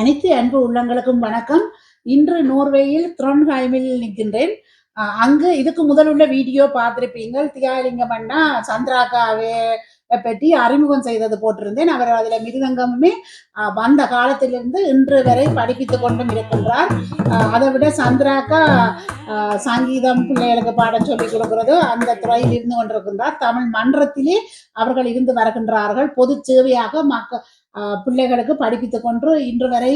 அனைத்து அன்பு உள்ளங்களுக்கும் வணக்கம். இன்று நோர்வேயில் த்ரோன்ஹாய்மில் நிற்கின்றேன். அங்கு இதுக்கு முதல் உள்ள வீடியோ பார்த்திருப்பீங்க தியாலிங்கம் அண்ணா சந்திராக்காவே பற்றி அறிமுகம் செய்தது போட்டிருந்தேன். அவர் அதில் மிருதங்கமுமே வந்த காலத்திலிருந்து இன்று வரை படிப்பித்துக் கொண்டும் இருக்கின்றார். அதை விட சந்திராக்கா சங்கீதம் பிள்ளைகளுக்கு பாடம் சொல்லிக் கொடுக்கிறது. அந்த துறையில் இருந்து கொண்டிருக்கின்றார். தமிழ் மன்றத்திலே அவர்கள் இருந்து வருகின்றார்கள். பொது சேவையாக மக்கள் பிள்ளைகளுக்கு படிப்பித்துக் கொண்டு இன்று வரை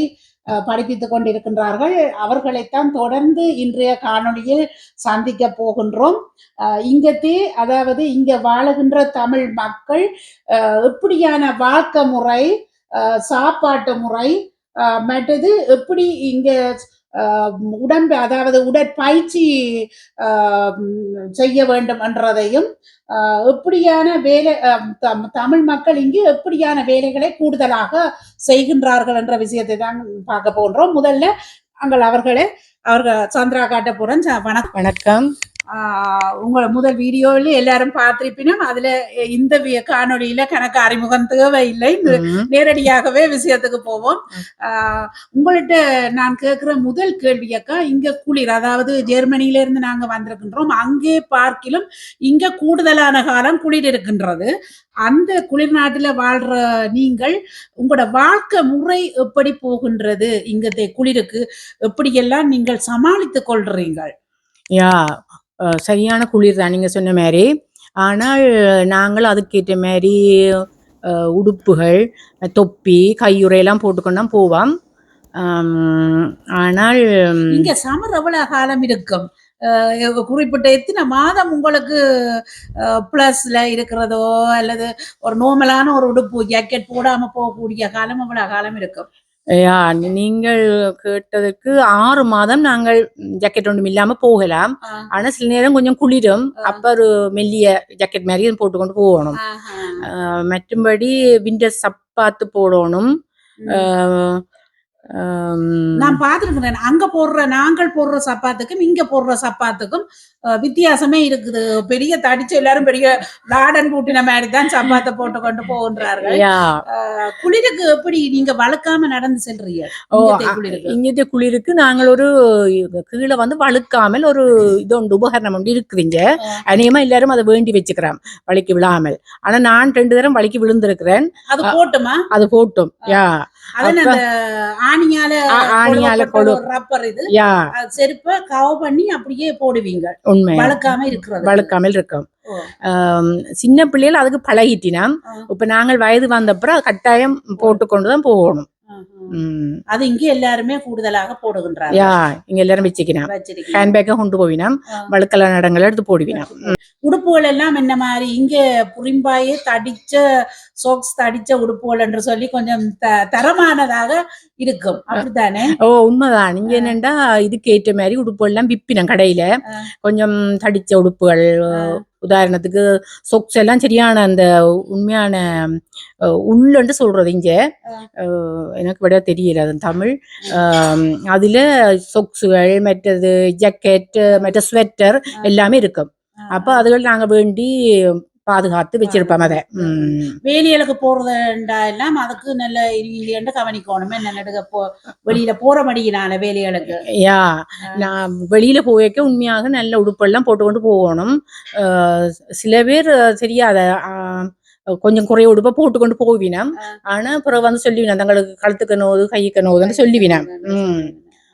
படிப்பித்துக் கொண்டிருக்கின்றார்கள். அவர்களைத்தான் தொடர்ந்து இன்றைய காணொளியில் சந்திக்க போகின்றோம். அஹ், இங்கத்தே அதாவது இங்க வாழுகின்ற தமிழ் மக்கள் அஹ், எப்படியான வாழ்க்கை முறை அஹ், சாப்பாட்டு முறை அஹ், மற்றது எப்படி இங்க அஹ், உடம்பு அதாவது உடற்பயிற்சி செய்ய வேண்டும் என்றதையும் எப்படியான வேலை தம்- தமிழ் மக்கள் இங்கு எப்படியான வேலைகளை கூடுதலாக செய்கின்றார்கள் என்ற விஷயத்தை தான் பார்க்க போன்றோம் முதல்ல நாங்கள் அவர்களை அவர்கள் சந்திரா காட்டப்புறம் ச- வணக்கம். வணக்கம். உங்களை முதல் வீடியோவில் எல்லாரும் பார்த்திருப்பினும் அதுல இந்த காணொளியில கணக்கு அறிமுகம் தேவையில்லை. இந்த ம், நேரடியாகவே விஷயத்துக்கு போவோம். ஆஹ் உங்கள்ட்ட நான் கேட்கிற முதல் கேள்வி அக்கா இங்க குளிர் அதாவது ஜெர்மனியில இருந்து நாங்க வந்திருக்கின்றோம். அங்கே பார்க்கிலும் இங்க கூடுதலான காலம் குளிர் இருக்கின்றது. அந்த குளிர் நாட்டுல வாழ்ற நீங்கள் உங்களோட வாழ்க்கை முறை எப்படி போகின்றது? இங்கத்தை குளிருக்கு எப்படியெல்லாம் நீங்கள் சமாளித்துக் கொள்றீங்கள் யா சரியான குளிர் தான். நீங்கள் சொன்ன மாதிரி. ஆனால் நாங்கள் அதுக்கேற்ற மாதிரி உடுப்புகள் தொப்பி கையுறையெல்லாம் போட்டுக்கொண்டா போவோம். ஆனால் இங்க சமர் எவ்வளவு காலம் இருக்கும்? குறிப்பிட்ட எத்தனை மாதம் உங்களுக்கு பிளஸ்ல இருக்கிறதோ அல்லது ஒரு நோமலான ஒரு உடுப்பு ஜாக்கெட் போடாம போகக்கூடிய காலம் எவ்வளவு காலம் இருக்கும்? யா நீங்கள் கேட்டதுக்கு ஆறு மாதம் நாங்கள் ஜாக்கெட் ஒன்றும் இல்லாம போகலாம். ஆனா சில நேரம் கொஞ்சம் குளிரும். அப்ப ஒரு மெல்லிய ஜாக்கெட் மாதிரி போட்டுக்கொண்டு போகணும். மற்றும்படி விண்டர் சப்பாத்து போடணும். நான் பார்த்துருக்கிறேன். அங்க போடுற நாங்கள் போடுற சப்பாத்துக்கும் இங்க போடுற சப்பாத்துக்கும் வித்தியாசமே இருக்குது. பெரிய தடிச்சு எல்லாரும் பெரிய கார்டன் கூட்டின மாதிரி தான் சப்பாத்தை போட்டு கொண்டு போகின்றார்கள். குளிருக்கு எப்படி நீங்க வளர்க்காம நடந்து செல்றீங்க? அ- குளிருக்கு. நாங்கள் ஒரு கீழே வந்து வழுக்காமல் ஒரு இது ஒன்று உபகரணம் ஒன்று இருக்குதுங்க. அநேகமா எல்லாரும் அதை வேண்டி வச்சுக்கிறோம் வலிக்கு விழாமல். ஆனா நான் ரெண்டு தரம் வலிக்கு விழுந்திருக்கிறேன். அது போட்டுமா? அது போட்டும் யா. ஆணியால ரப்பர் இது. செருப்ப கவ பண்ணி அப்படியே போடுவீங்க. உண்மை வளர்க்காம இருக்கிறது. வழுக்காமல் இருக்கும். சின்ன பிள்ளைகள் அதுக்கு பழகிட்டினோம் ஆ. இப்ப நாங்கள் வயது வந்தப்புறம் கட்டாயம் போட்டுக்கொண்டு தான் போகணும். ஆஹா. ம். அது இங்க எல்லாருமே கூடுதலாக போடுகின்றாங்க யா இங்க எல்லாரும் வச்சுக்கினோம் வச்சிருக்கீங்க. ஹேண்ட்பேக்கை கொண்டு போவினோம் ஆ. வழுக்கல நடங்களை எடுத்து போடுவினோம் உடுப்புகள் எல்லாம் என்ன மாதிரி இங்க புரிம்பாயே தடிச்ச சோக்ஸ் தடிச்ச உடுப்புகள் என்று சொல்லி கொஞ்சம் தரமானதாக இருக்கும் அப்படித்தானே ஓ உண்மைதான் நீங்க என்னண்டா இதுக்கு ஏற்ற மாதிரி உடுப்பு எல்லாம் விப்பினம் கடையில. கொஞ்சம் தடிச்ச உடுப்புகள் உதாரணத்துக்கு சொக்ஸ் எல்லாம் சரியான அந்த உண்மையான உள்ளன்னு சொல்றது இங்க எனக்கு விட தெரியல. அது தமிழ் அதுல சொக்ஸுகள் மற்றது ஜக்கெட் மற்ற ஸ்வெட்டர் எல்லாமே இருக்கும். அப்ப அதுகள் நாங்க வேண்டி பாதுகாத்து வச்சிருப்போம் அதை. வேலியலுக்கு போறதுண்டா எல்லாம் அதுக்கு நல்ல இல்லையண்டு கவனிக்கணும். என்ன போ வெளியில போற மடியினால வேலியலுக்கு யா நான் வெளியில போய்க்க உண்மையாக நல்ல உடுப்பெல்லாம் போட்டுக்கொண்டு போகணும். சில பேர் தெரியாத ஆஹ் கொஞ்சம் குறைய உடுப்பை போட்டுக்கொண்டு போவினம். ஆனா அப்புறம் வந்து சொல்லிவினம் தங்களுக்கு கழுத்துக்கு நோது கைக்கு நோதுன்னு சொல்லிவினம் ம்.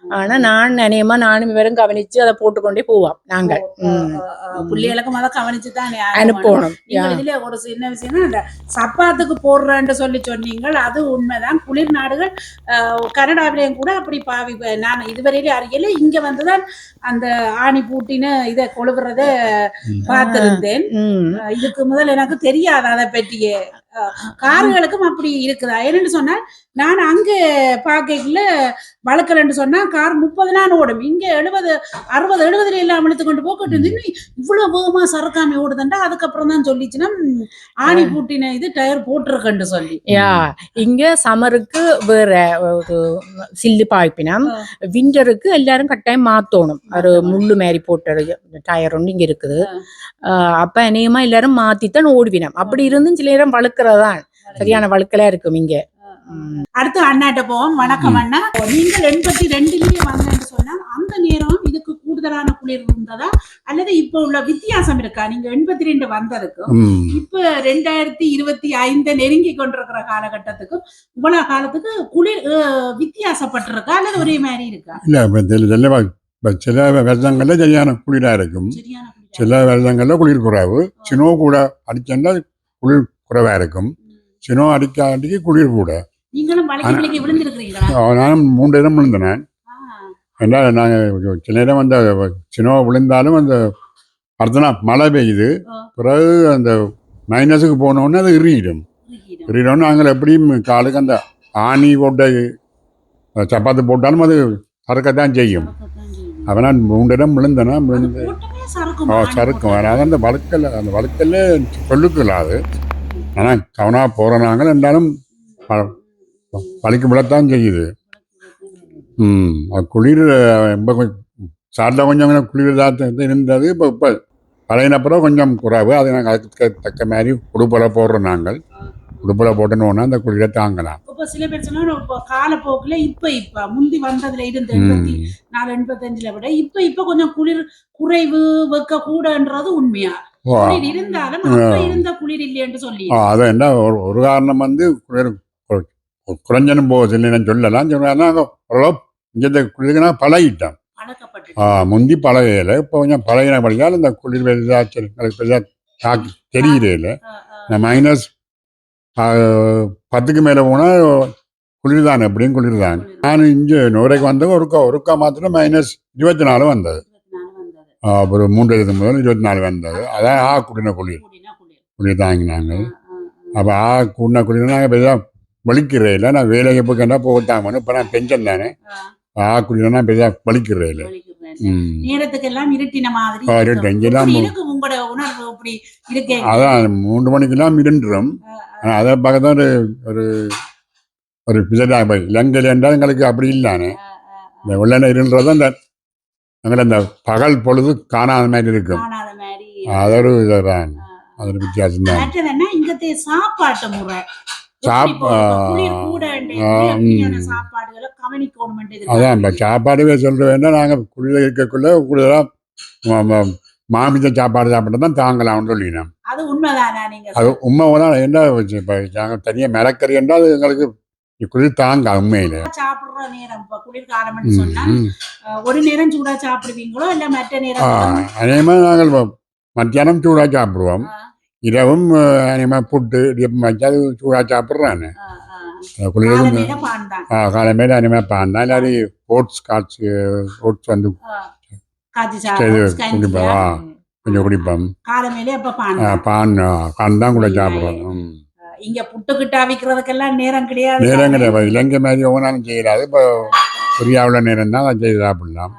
ஆனா நான் நினையமா நானும் வெறும் கவனிச்சு அதை போட்டுக்கொண்டே போவோம் நாங்கள். ம். பிள்ளைகளுக்கும் அதை கவனிச்சு தான் அனுப்பணும் இதுல ஒரு சின்ன விஷயம் இந்த சப்பாத்துக்கு போடுறேன்னு சொல்லி சொன்னீங்கள் அது உண்மைதான். குளிர் நாடுகள் கனடாவிலேயும் கூட அப்படி பாவி நான் இதுவரையிலே அறியல. இங்க வந்துதான் அந்த ஆணி பூட்டின்னு இதை கொழுவுறத பார்த்திருந்தேன். இதுக்கு முதல் எனக்கு தெரியாது அதை பற்றியே. கார்களுக்கும் அப்படி இருக்குதா? என்னன்னு சொன்னால் நான் அங்க பாக்கைக்குள்ள வளர்க்கலன்னு சொன்னா கார் முப்பது நாள் ஓடும். இங்க எழுபது அறுபது எழுபதுல எல்லாம் இழுத்து கொண்டு போக்கிட்டு இருந்து இவ்வளவு வேகமா சரக்காமி ஓடுதுண்டா? அதுக்கப்புறம் தான் சொல்லிச்சுன்னா ஆணி பூட்டின இது டயர் போட்டிருக்கன்னு சொல்லி. யா இங்க சமருக்கு வேற ஒரு சில்லு பாய்ப்பினம். விண்டருக்கு எல்லாரும் கட்டாயம் மாத்தணும். ஒரு முள்ளு மாதிரி போட்ட டயர் ஒன்று இங்க இருக்குது. ஆஹ் அப்ப அநேகமா எல்லாரும் மாத்தித்தான் ஓடுவினம். அப்படி இருந்தும் சில நேரம் வழுக்கிறதான் சரியான வழுக்கலா இருக்கும் இங்க. அடுத்து அண்ணாட்ட போவோம். வணக்கம் அண்ணா. நீங்கள் எண்பத்தி ரெண்டுலயே வந்தேன்னு சொன்னால் அந்த நேரம் இதுக்கு கூடுதலான குளிர் இருந்ததா? அல்லது இப்ப உள்ள வித்தியாசம் இருக்கா? நீங்க எண்பத்தி ரெண்டு வந்ததுக்கும் ம். இப்ப ரெண்டாயிரத்தி இருபத்தி ஐந்து நெருங்கி கொண்டிருக்கிற காலகட்டத்துக்கும் இவ்வளவு காலத்துக்கு குளிர் வித்தியாசப்பட்டிருக்கா? அல்லது ஒரே மாதிரி இருக்கா? இல்ல சில வருஷங்கள்ல சரியான குளிரா இருக்கும்? சில வருஷங்கள்ல குளிர் குறைவு. சினோ கூட அடிச்சா குளிர் குறைவா இருக்கும். சினோ அடிக்காட்டிக்கு குளிர் கூட. நீங்களும் விழுந்திருக்கிறீங்களா? நானும் மூன்று இடம் விழுந்தேன். ஆ, ஏன்னா நாங்கள் சில நேரம் அந்த சினோ விழுந்தாலும் அந்த அடுத்த நாள் மழை பெய்யுது. பிறகு அந்த மைனஸுக்கு போனோடனே அது இறுகிடும். இறுகிடும். இறுகினோடனே நாங்கள் எப்படியும் காலுக்கு அந்த ஆணி போட்ட சப்பாத்தி போட்டாலும் அது சறுக்கத்தான் செய்யும். அவனா மூன்று இடம் விழுந்தனா விழுந்து போட்டமே சறுக்கும். அதாவது அந்த வழுக்கல் அந்த வழுக்கல்ல சொல்லுக்கு இல்லாது. ஆனால் கவனமாக போகிறனாங்க இருந்தாலும் ப- வலிக்கு விழத்தான் செய்யுது ம் குளிர் ரொம்ப சாட்டில் கொஞ்சம் கொஞ்சம் குளிர் தான் இருந்தது இப்போ இப்போ பழையனப்புறம் கொஞ்சம் குறைவு அது நாங்கள் அதுக்கு தக்க மாதிரி உடுப்பில் போடுறோம் நாங்கள் உடுப்பில் போட்டோன்னா அந்த குளிரை தாங்கலாம் இப்ப சில பேர் சொன்னா இப்ப காலப்போக்குல இப்ப இப்ப முந்தி வந்ததுல இருந்து எண்பத்தி நாலு எண்பத்தஞ்சுல விட இப்ப இப்ப கொஞ்சம் குளிர் குறைவு வெக்க கூடன்றது உண்மையா இருந்தாலும் இருந்த குளிர் இல்லைன்னு சொல்லி ஆ, அது என்ன ஒரு காரணம் வந்து குளிர் குறைஞ்சனும் போகுது இல்லைன்னு சொல்லலாம் சொன்னா ஓரளவு இங்கே குளிர்னா பழக்கப்பட்டு ஆ, முந்தி பழகையில் இப்போ கொஞ்சம் பழகின படியால் இந்த குளிர் பெரிதாக எங்களுக்கு பெரிதாக தாக்கி தெரியல இல்லை இந்த மைனஸ் பத்துக்கு மேலே போனால் குளிர் தான் எப்படியும் குளிர் தான் நான் இங்கே நூறைக்கு வந்து ஒருக்கா ஒருக்கா மாத்திரம் மைனஸ் இருபத்தி நாலு வந்தது. ஆ, ஒரு மூன்று எழுது முதல் இருபத்தி நாலு வந்தது. அதான் ஆ கூடின குளிர். குளிர். தாங்கினாங்க. அப்போ ஆ கூடின குளிர் நாங்கள் பெரிதாக வலிக்கிறே இல்லை நான் வேலைக்கு போய் கண்டா போகத்தாமனு இப்போ நான் பெஞ்சன் தானே. ஆ. குளிர்னா பெரிதாக வலிக்கிறே இல்லை ம். நேரத்துக்கு எல்லாம் இருட்டின மாதிரி ஆ, இருக்கும். இருட்டு. இங்கெல்லாம் எப்படி இருக்கு உங்களோட உணர்வு இப்படி இருக்கே. அதான் மூன்று மணிக்கெல்லாம் இருண்டுரும் அதை பக்கத்தான் ஒரு ஒரு ஒரு பிசடா இலங்கையில் என்றால் எங்களுக்கு அப்படி இல்லானே இந்த வெள்ளனை இருன்றது அந்த எங்களை அந்த பகல் பொழுது காணாத மாதிரி இருக்கும். அதொரு இதுதான். அது ஒரு வித்தியாசம் தான் சாப்பாட்டு முறை. அதான் இப்போ சாப்பாடுவே வேண்டாம் நாங்கள் குளிர இருக்கக்குள்ள கூடுதலாக மாமிச சாப்பாடு சாப்பிட்டு தான் தாங்கலாம்னு சொல்லினோம். அது அது உண்மை தான் என்ன இப்போ நாங்கள் தனியாக மிளக்கறி என்றால் அது எங்களுக்கு குளிர் தாங்க உண்மையில். சாப்பிடுற நேரம் இப்ப குளிர்காலம்னு சொன்னா அஹ், ஒரு நேரம் சூடா சாப்பிடுவீங்களோ இல்ல மற்ற நேரம் அதேமாதிரி நாங்கள் வ- மத்தியானம் சூடாக சாப்பிடுவோம். இரவும் புட்டு இடியப்பம் வச்சு அது சூடாக சாப்பிட்றானே குளிரும் காலமேல பான்தான் காலமேல அனிமா பாண்டா இல்லாட்டி ஓட்ஸ் காய்ச்சி ஓட்ஸ் வந்து ஆ, கொஞ்சம் குடிப்போம் ஆ, பான் பான் ஆ, பான் தான் கூட சாப்பிட்றோம். இங்க புட்டுக்கிட்டா விக்கிறதுக்கெல்லாம் நேரம் கிடையாது நேரம் கிடையாது இலங்கை மாதிரி ஒவ்வொன்றாலும் செய்யலாது இப்போ ஃப்ரீயாக நேரம் தான் அதை செய்து சாப்பிடலாம்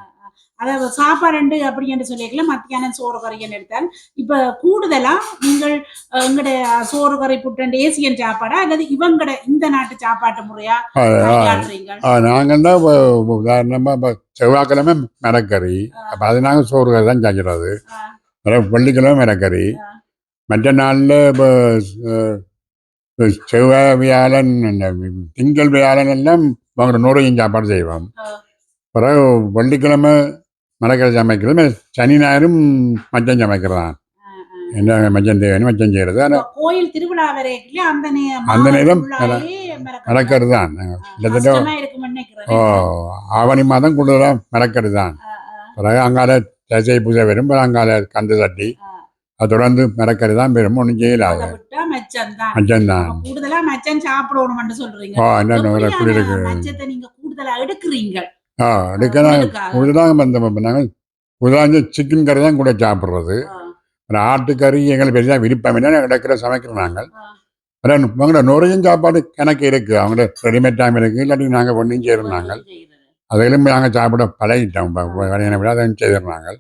அதாவது சாப்பாடு அப்படி என்று சொல்லிக்கலாம் மத்தியானம் சோறு கறின்னு எடுத்தால். இப்ப கூடுதலா நீங்கள் எங்கட சோறு கறி புட்டன் ஏசியன் சாப்பாடா அல்லது இவங்கட இந்த நாட்டு சாப்பாட்டு முறையா நாங்கள் தான் உதாரணமாக செவ்வாய்க்கிழமை மிளக்கறி அப்போ அது நாங்கள் சோறு கறி தான். அப்புறம் வெள்ளிக்கிழமை மிளக்கறி ஆ. மற்ற நாளில் இப்போ செவ்வாய் வியாழன் திங்கள் வியாழன் எல்லாம் அவங்க நூறையும் சாப்பாடு செய்வோம். பிறகு வெள்ளிக்கிழமை மிளக்கறி சமைக்கிறது. சனி ஞாயிறும் மச்சம் சமைக்கிறதான் என்ன மச்சம் தேவைன்னு மச்சம் கோயில் திருவிழா வரைக்கும் அந்த நேரம். மிளக்கறி தான். கிட்டத்தட்ட. ஓ ஆவணி மாதம் கூடுதலாக மிளக்கறி தான். பிறகு அங்கால தசை பூஜை வரும். பிறகு அங்கால கந்து தட்டி. ஆ. அது தொடர்ந்து மிளக்கறி தான் வரும் ஒன்றும் செய்யலாது. மச்சம் தான். மச்சம் சாப்பிடணும்னு சொல்றீங்க. ஓ என்ன மச்சத்தை நீங்க எடுக்கிறீங்க. ஆ எடுக்கலாம் குளிருக்காக. கூடுதலாக வந்து நாங்கள் கூடுதலாக சிக்கன் கறி தான் கூட சாப்பிட்றது. ஆட்டுக்கறி எங்களுக்கு பெரிதாக விருப்பம். நாங்கள் இடக்கிற சமைக்கிறோம் நாங்கள். அப்புறம் அவங்களோட நுரையும் சாப்பாடு கணக்கு இருக்குது அவங்களோட ரெடிமேட் டைம் இருக்குது இல்லாட்டி நாங்கள் ஒன்றும் செய்கிறோம் நாங்கள். அதிலும் நாங்கள் சாப்பிட பழகிட்டோம். கல்யாணம் விட அதை செய்கிறோம் நாங்கள்.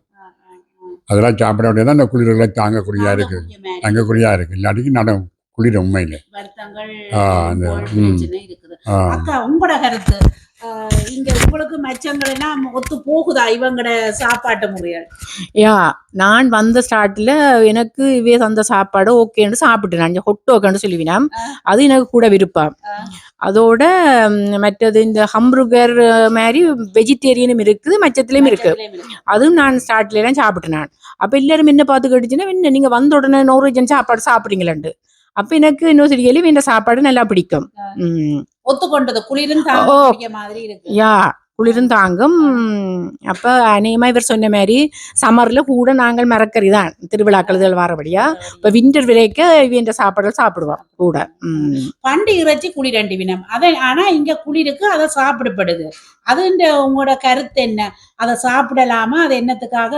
அதெல்லாம் சாப்பிட வேண்டியதான் அந்த குளிர்களை தாங்கக்கூடியதாக இருக்குது. தாங்கக்கூடியதாக இருக்குது இல்லாட்டிக்கு நட குளிர் உண்மையில். அந்த, அக்கா உங்களோட கருத்து இங்க உங்களுக்கு மச்சங்கள் எல்லாம் ஒத்து போகுதா? இவங்கட சாப்பாட்டு முறைகள். யா நான் வந்த ஸ்டார்ட்ல எனக்கு இவே தந்த சாப்பாடு ஓகேன்னு சாப்பிட்டு நான் ஹொட் ஓகேன்னு சொல்லுவினாம் அது எனக்கு கூட விருப்பம். அதோட மற்றது இந்த ஹம்ருகர் மாதிரி வெஜிடேரியனும் இருக்குது மச்சத்துலயும் இருக்கு. அதுவும் நான் ஸ்டார்ட்ல எல்லாம் சாப்பிட்டேன் நான். அப்ப எல்லாரும் என்ன பார்த்து கேட்டுச்சுன்னா என்ன நீங்க வந்த உடனே நார்வெஜன் சாப்பாடு சாப்பிடுறீங்களாண்டு அப்ப எனக்கு இன்னும் தெரியல இந்த சாப்பாடு நல்லா பிடிக்கும். ஒத்துக்கொண்டது. குளிரும் மாதிரி இருக்கு. யா குளிரும் தாங்கும். அப்ப அநேகமா இவர் சொன்ன மாதிரி சம்மர்ல கூட நாங்கள் மரக்கறி தான் திருவிழாக்கள் வரபடியா. இப்ப விண்டர் விலைக்கு இவன்ற சாப்பாடுகள் சாப்பிடுவோம் கூட. பண்டு இறைச்சி குளிரண்டி வினம். அதை ஆனா இங்க குளிருக்கு அதை சாப்பிடப்படுது. அது உங்களோட கருத்து என்ன? அதை சாப்பிடலாமா? அது என்னத்துக்காக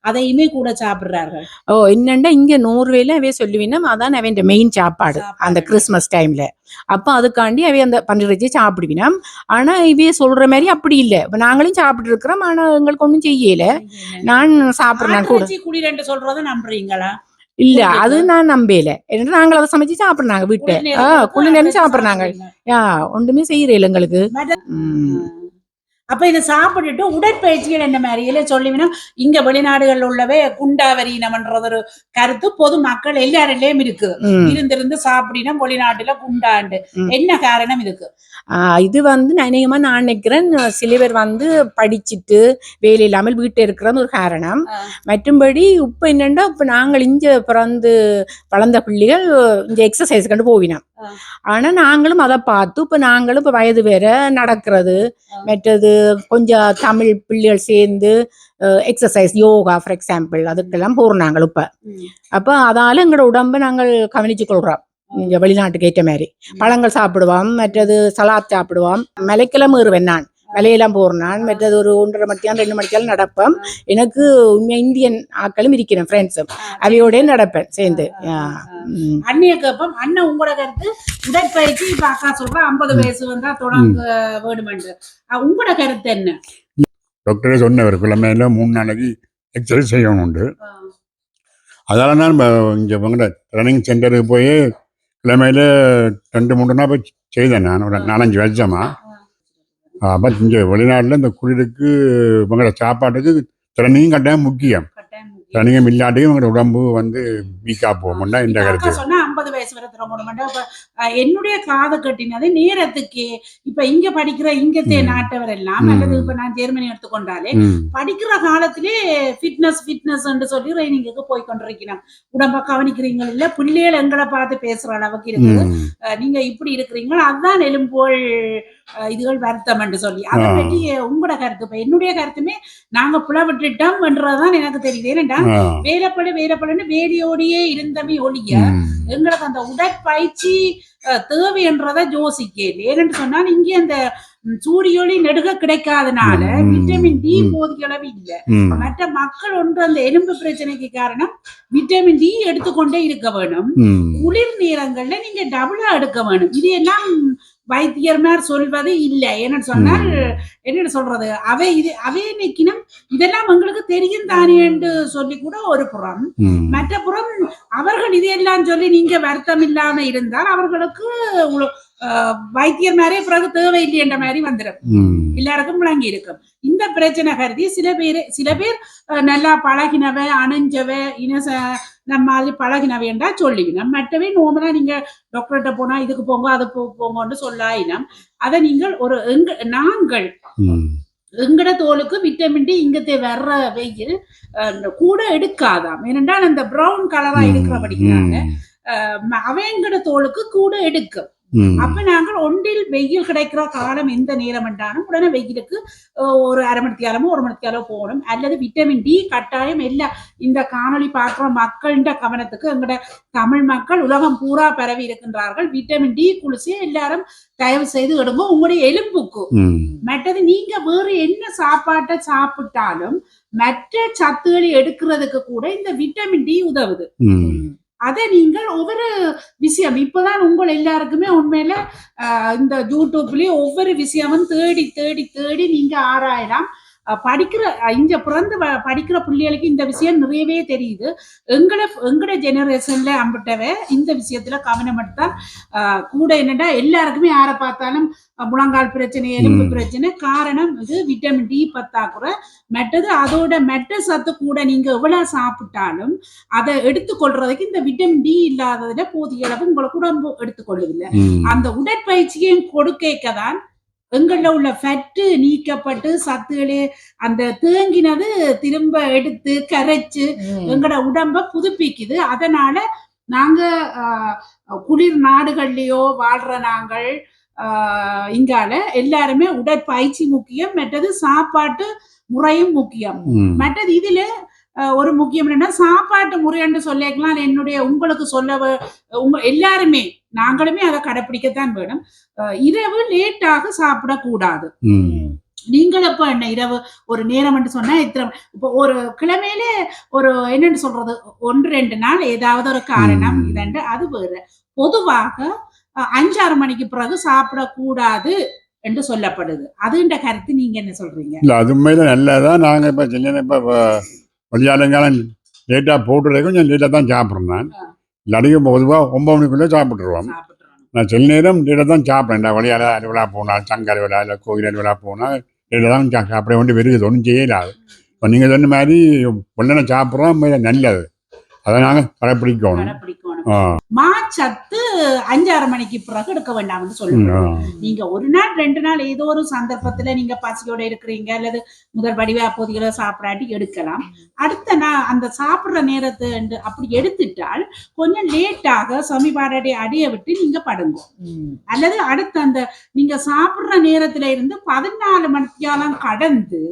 அதையுமே கூட சாப்பிடுறார்கள். ஓ என்னண்டா இங்க நோர்வேல அவே சொல்லுவீனா அதான் அவன் மெயின் சாப்பாடு. அந்த கிறிஸ்மஸ் டைம்ல. அப்ப அதுக்காண்டி அவை அந்த பன்னிறைச்சி சாப்பிடுவினாம் ஆனா இவைய சொல்ற மாதிரி அப்படி இல்ல. இப்ப நாங்களும் சாப்பிட்டு இருக்கிறோம் ஆனா எங்களுக்கு ஒண்ணும் செய்யல. நான் சாப்பிடுறேன் கூட. சொல்றத நம்புறீங்களா? இல்ல. அது நான் நம்பல. ஏன்னா நாங்கள் அதை சமைச்சு சாப்பிடுறாங்க வீட்டை குளிர் ஆ நேரத்துக்கு குளிர் சாப்பிடுறாங்க. யா ஒன்றுமே செய்யறேன் எங்களுக்கு. மற்ற- ம். அப்ப இதை சாப்பிட்டுட்டு உடற்பயிற்சிகள் என்ன மாதிரி இல்ல சொல்லிவினா இங்க வெளிநாடுகள்ல உள்ளவே குண்டாவரீனம்ன்றது ஒரு கருத்து பொது மக்கள் எல்லாரிலயும் இருக்கு. இருந்திருந்து சாப்பிடினோம் வெளிநாட்டுல குண்டாண்டு. என்ன காரணம் இதுக்கு இது வந்து அநேகமா நான் நினைக்கிறேன் சில பேர் வந்து படிச்சுட்டு வேலை இல்லாமல் வீட்டில் இருக்கிறது ஒரு காரணம். மற்றும்படி இப்ப என்னண்டா இப்ப நாங்கள் இங்க பிறந்து வளர்ந்த பிள்ளைகள் இந்த எக்ஸசைஸ் கண்டு போவினோம். ஆனா நாங்களும் அதை பார்த்து இப்ப நாங்களும் இப்ப வயது வேற நடக்கிறது. மற்றது கொஞ்சம் தமிழ் பிள்ளைகள் சேர்ந்து எக்ஸசைஸ் யோகா ஃபார் எக்ஸாம்பிள் அதுக்கெல்லாம் போறோம் நாங்கள் இப்ப. அப்ப அதால எங்களோட உடம்ப நாங்கள் கவனிச்சு கொள்றோம். இங்க வெளிநாட்டுக்கு ஏற்ற மாதிரி பழங்கள் சாப்பிடுவோம் மற்றது சலாத் சாப்பிடுவோம். ஏறுவேன் நான். மலையெல்லாம் போறேன் நான் மற்றது ஒரு ஒன்றரை மணிக்கால் ரெண்டு மணிக்கால் நடப்பேன். எனக்கு உண்மையா இந்தியன் ஆக்களும் இருக்கிறேன் ஃப்ரெண்ட்ஸும் அவையோடய நடப்பேன் சேர்ந்து. அண்ணிய கேப்பம் அண்ணன் உங்களோட கருத்து உடற்பயிற்சி இப்ப அக்கா சொல்ற ஐம்பது வயசு வந்தா தொடங்க வேணுமென்று உங்களோட கருத்து என்ன? டாக்டரே சொன்னவர் கிழமையில மூணு நாளைக்கு எக்ஸசைஸ் செய்யணும் உண்டு அதால தான் இங்கே உங்கள்கிட்ட ரன்னிங் சென்டருக்கு போய் கிழமையில ரெண்டு மூணு நாள் போய் செய்தேன் நான் ஒரு நாலஞ்சு வருஷமா. அப்போ இங்கே வெளிநாட்டில் இந்த குளிருக்கு உங்களோட சாப்பாட்டுக்கு ரன்னிங் கட்டாயம் முக்கியம். ரன்னிங்கும் இல்லாட்டியும் உங்களோட உடம்பு வந்து வீக்காக போகும்னா இந்த கருத்து? சொன்னா ஐம்பது வயசு வரை இப்ப அஹ், என்னுடைய காது கட்டினது நேரத்துக்கு இப்ப இங்க படிக்கிற இங்கத்தே. நாட்டவர் எல்லாம். அல்லது இப்ப நான் ஜெர்மனி எடுத்துக்கொண்டாலே படிக்கிற காலத்திலே ஃபிட்னஸ் ஃபிட்னஸ் சொல்லி ட்ரைனிங்குக்கு போய் கொண்டிருக்கிறோம் உடம்ப கவனிக்கிறீங்க இல்ல பிள்ளைகள் எங்களை பார்த்து பேசுற அளவுக்கு இருக்குது நீங்க இப்படி இருக்கிறீங்களோ. அதுதான் எலும்போல் இதுகள் வருத்தம் என்று சொல்லி. அதை. பற்றி உங்களோட கருத்து. இப்ப என்னுடைய கருத்துமே நாங்க புல விட்டுட்டோம் என்றதான் எனக்கு தெரியுது. ஏனென்றா வேலைப்படு வேலைப்படுன்னு வேலையோடையே இருந்தமே ஒழிய எங்களுக்கு அந்த உடற்பயிற்சி தேவை என்றதை யோசிக்கல ஏன்னு சொன்னால் இங்கே அந்த ம், சூரிய ஒளி நெடுக கிடைக்காதனால. Vitamin D. போதிய அளவு இல்ல. மற்ற மக்கள் ஒன்று அந்த எலும்பு பிரச்சனைக்கு காரணம் விட்டமின் டி எடுத்துக்கொண்டே இருக்க வேணும். குளிர் நேரங்கள்ல நீங்க டபுளா எடுக்க வேணும். இது எல்லாம் வைத்தியர்மார் சொல்வது இல்லை. என்னன்னு சொன்னால் என்னன்னு சொல்றது அவை இது அவை நிக்கணும் இதெல்லாம் எங்களுக்கு தெரியும் தானே என்று சொல்லி கூட ஒரு புறம். மற்ற புறம் அவர்கள் இதையெல்லாம் சொல்லி நீங்க வருத்தம் இல்லாம இருந்தால் அவர்களுக்கு ஆஹ் வைத்தியர்மாரே பிறகு தேவையில்லை என்ற மாதிரி வந்துடும் எல்லாருக்கும் விளங்கி இருக்கும் இந்த பிரச்சனை கருதி சில பேர் சில பேர் நல்லா பழகினவ அணைஞ்சவ இன நம்ம மாதிரி பழகினவைன்றா சொல்லிவினோம் மற்றவை நோமலா நீங்க டாக்டர்கிட்ட போனா இதுக்கு போங்க அது போ- போங்கன்னு சொல்லாயினம் அதை நீங்கள் ஒரு எங்க நாங்கள் எங்கட தோலுக்கு விட்டமின் டி இங்கத்தே வர்ற வெயில் கூட எடுக்காதாம். ஏனென்றால் அந்த பிரவுன் கலரா இருக்கிறபடினால ம் அவங்கட தோலுக்கு கூட எடுக்கும். அப்ப நாங்கள் ஒன்றில் வெயில் கிடைக்கிற காலம் எந்த நேரம் என்றாலும் உடனே வெயிலுக்கு ஒரு அரை மணி நேரமோ ஒரு மணி நேரம் போகணும். அல்லது விட்டமின் டி கட்டாயம் எல்லா இந்த காணொளி பார்க்கிற மக்கள்கிட்ட கவனத்துக்கு எங்கட தமிழ் மக்கள் உலகம் பூரா பரவி இருக்கின்றார்கள். விட்டமின் டி குளிச்சு எல்லாரும் தயவு செய்து எடுங்க. உங்களுடைய எலும்புக்கு மற்றது நீங்க வேறு என்ன சாப்பாட்டை சாப்பிட்டாலும் மற்ற சத்துக்களை எடுக்கிறதுக்கு கூட இந்த விட்டமின் டி உதவுது. அதை நீங்கள் ஒவ்வொரு விஷயம் இப்பதான் உங்கள் எல்லாருக்குமே உண்மையில இந்த யூடியூப்லயும் ஒவ்வொரு விஷயமும் தேடி தேடி தேடி நீங்க ஆராயலாம். படிக்கிற இங்க பிறந்து படிக்கிற பிள்ளைகளுக்கு இந்த விஷயம் நிறையவே தெரியுது எங்கட எங்கட ஜெனரேஷன்ல அம்பிட்டவ இந்த விஷயத்துல கவனம் எடுத்தா கூட என்னடா எல்லாருக்குமே யாரை பார்த்தாலும் முழங்கால் பிரச்சனை எலும்பு. பிரச்சனை காரணம் இது விட்டமின் டி பத்தாக்குறை மற்றது அதோட மெட்ட சத்து கூட நீங்க எவ்வளவு சாப்பிட்டாலும் அதை எடுத்துக்கொள்றதுக்கு இந்த விட்டமின் டி இல்லாததுல போதிய அளவு உங்களுக்கு உடம்பு எடுத்துக்கொள்ளுதில்லை. அந்த உடற்பயிற்சியையும் கொடுக்க தான் எங்கள்ல உள்ள ஃபேட்டு நீக்கப்பட்டு சத்துகளே அந்த தேங்கினது திரும்ப எடுத்து கரைச்சு எங்கட உடம்ப புதுப்பிக்குது. அதனால நாங்க குளிர் நாடுகள்லயோ வாழ்ற நாங்கள் ஆஹ், இங்கால எல்லாருமே உடற்பயிற்சி முக்கியம். மற்றது சாப்பாட்டு முறையும் முக்கியம். மற்றது இதுல ஒரு முக்கியம் என்னன்னா சாப்பாட்டு முறைன்னு சொல்லிக்கலாம் என்னுடைய உங்களுக்கு சொல்ல உங்க எல்லாருமே நாங்களுமே அதை கடைப்பிடிக்கத்தான் வேணும். இரவு லேட்டாக சாப்பிடக்கூடாது. நீங்கள் இப்ப என்ன இரவு ஒரு நேரம் என்று சொன்னா இத்தனை இப்போ ஒரு கிழமையில ஒரு என்னன்னு சொல்றது ஒன்று ரெண்டு நாள் ஏதாவது ஒரு காரணம் ம். இதண்டு அது வேறு. பொதுவாக அஞ்சாறு மணிக்கு பிறகு சாப்பிடக்கூடாது என்று சொல்லப்படுது. அதுன்ற கருத்து நீங்க என்ன சொல்றீங்க? இல்ல அது உண்மையில நல்லதான் நாங்க இப்ப சின்ன இப்ப வழியாளங்காலம் லேட்டா போட்டுறதுக்கு கொஞ்சம் லேட்டா தான் சாப்பிட்றேன் நான் இல்லாட்டிக்கு பொதுவாக ஒன்பது மணிக்குள்ளே சாப்பிட்டுருவோம் சாப்பிடுறோம் நான் சில நேரம் லேட்டாக தான் சாப்பிட்றேன். வழியால் அலுவலா போனால் சங்க அலுவலா இல்லை கோயில் அலுவலா போனால் லேட்டாக தான் சாப்பிட வேண்டி வருது. ஒன்றும் செய்யலாது இப்போ நீங்கள் சொன்ன மாதிரி ஒன்றனை சாப்பிட்றோம் நல்லது. அதை நாங்கள் கடைப்பிடிக்கணும். மாச்சத்து அஞ்சாறு மணிக்கு பிறகு எடுக்க வேண்டாம்னு சொல்லுங்க. நீங்க ஒரு நாள் ரெண்டு நாள் ஏதோ ஒரு சந்தர்ப்பத்துல நீங்க பசியோட இருக்கிறீங்க அல்லது முதல் வடிவா பொதிகளை சாப்பிடாட்டி எடுக்கலாம். அடுத்த நாள் அந்த சாப்பிடுற நேரத்தை அப்படி எடுத்துட்டால் கொஞ்சம் லேட்டாக சமிபாடை அடைய விட்டு நீங்க படுங்க. அல்லது அடுத்த அந்த நீங்க சாப்பிடுற நேரத்துல இருந்து பதினாலு மணிக்காலம் கடந்து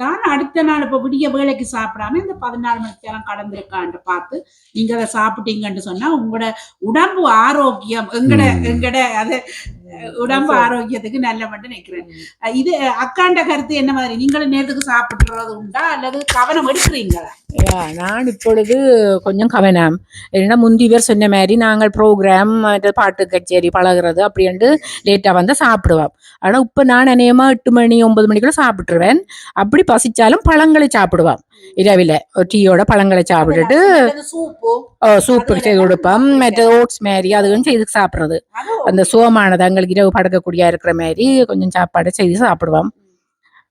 தான் அடுத்த நாள் இப்ப விடிய வேலைக்கு சாப்பிடாம இந்த பதினாலு மணிக்காலம் கடந்திருக்கான்னு பார்த்து நீங்க அதை சாப்பிட்டீங்கன்னு சொன்னா உங்களோட உடம்பு ஆரோக்கியம் எங்கட. எங்கட அது உடம்பு ஆரோக்கியத்துக்கு நல்ல மட்டும் நினைக்கிறேன் இது அக்காண்ட கருத்து என்ன மாதிரி? நீங்களும் நேரத்துக்கு சாப்பிடுறது உண்டா? அல்லது கவனம் எடுக்கிறீங்களா? நான் இப்பொழுது கொஞ்சம் கவனம். ஏன்னா முந்தி பேர் சொன்ன மாதிரி நாங்கள் ப்ரோக்ராம் பாட்டு கச்சேரி பழகுறது அப்படின்ட்டு லேட்டாக வந்து சாப்பிடுவோம். ஆனால் இப்போ நான் அநேகமாக எட்டு மணி ஒன்பது மணிக்குள்ள சாப்பிட்டுருவேன். அப்படி பசிச்சாலும் பழங்களை சாப்பிடுவோம். இரவில் ஒரு டீயோட பழங்களை சாப்பிட்டுட்டு சூப்பு. செய்து கொடுப்போம். மற்ற ஓட்ஸ் மாதிரி அதுவும் செய்து சாப்பிட்றது. அந்த சுகமானது எங்களுக்கு இரவு படுக்கக்கூடியா இருக்கிற மாதிரி கொஞ்சம் சாப்பாடு செய்து சாப்பிடுவோம்.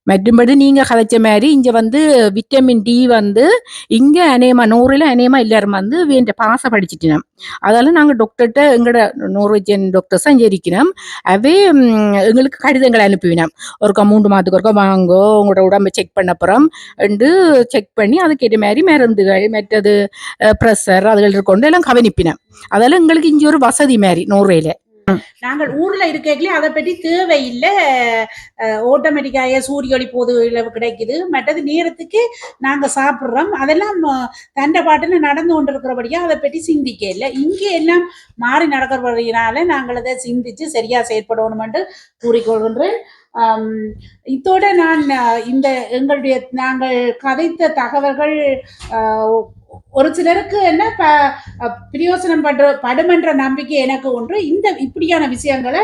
மற்றும்படி நீங்க கதைச்ச மாதிரி இங்க வந்து விட்டமின் டி வந்து இங்க அநேகமா நூறுல அநேகமா எல்லாரும் வந்து வேண்ட பாச படிச்சிட்டினோம் அதால நாங்க டாக்டர்கிட்ட எங்களோட நோர்வேஜியன் டாக்டர்ஸ் அங்கே இருக்கிறோம் அவே எங்களுக்கு கடிதங்களை அனுப்பிவினோம். ஒருக்கா மூன்று மாதத்துக்கு ஒருக்கா வாங்கோ உங்களோட உடம்பை செக் பண்ண அப்புறம் என்று செக் பண்ணி அதுக்கேற்ற மாதிரி மருந்துகள் மற்றது ப்ரெஷர் அதுகள் இருக்கொண்டு எல்லாம் கவனிப்பினேன் அதெல்லாம் எங்களுக்கு இங்கே ஒரு வசதி மாதிரி நோர்வேல நாங்கள் ஊர்ல இருக்கே அதை பற்றி தேவையில்லை. ஆட்டோமேட்டிக்காக சூரிய ஒளி போது கிடைக்குது. மற்றது நேரத்துக்கு நாங்க சாப்பிட்றோம். அதெல்லாம் தண்டை பாட்டுல நடந்து கொண்டிருக்கிறபடியா அதை பற்றி சிந்திக்க இல்லை. இங்கே எல்லாம் மாறி நடக்கிறபடினால நாங்கள் அதை சிந்திச்சு சரியா செயற்படணுமென்று கூறிக்கொள்கின்றேன். இத்தோட நான் இந்த எங்களுடைய நாங்கள் கதைத்த தகவல்கள் ஒரு சிலருக்கு என்ன ப பிரயோசனம் பண்ற படுமென்ற நம்பிக்கை எனக்கு ஒன்று. இந்த இப்படியான விஷயங்களை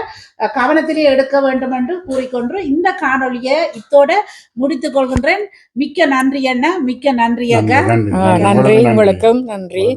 கவனத்திலே எடுக்க வேண்டும் என்று கூறிக்கொண்டு இந்த காணொளியை இத்தோட முடித்துக் கொள்கின்றேன். மிக்க நன்றி அண்ணா. மிக்க நன்றி அக்கா. நன்றி. உங்களுக்கும் நன்றி.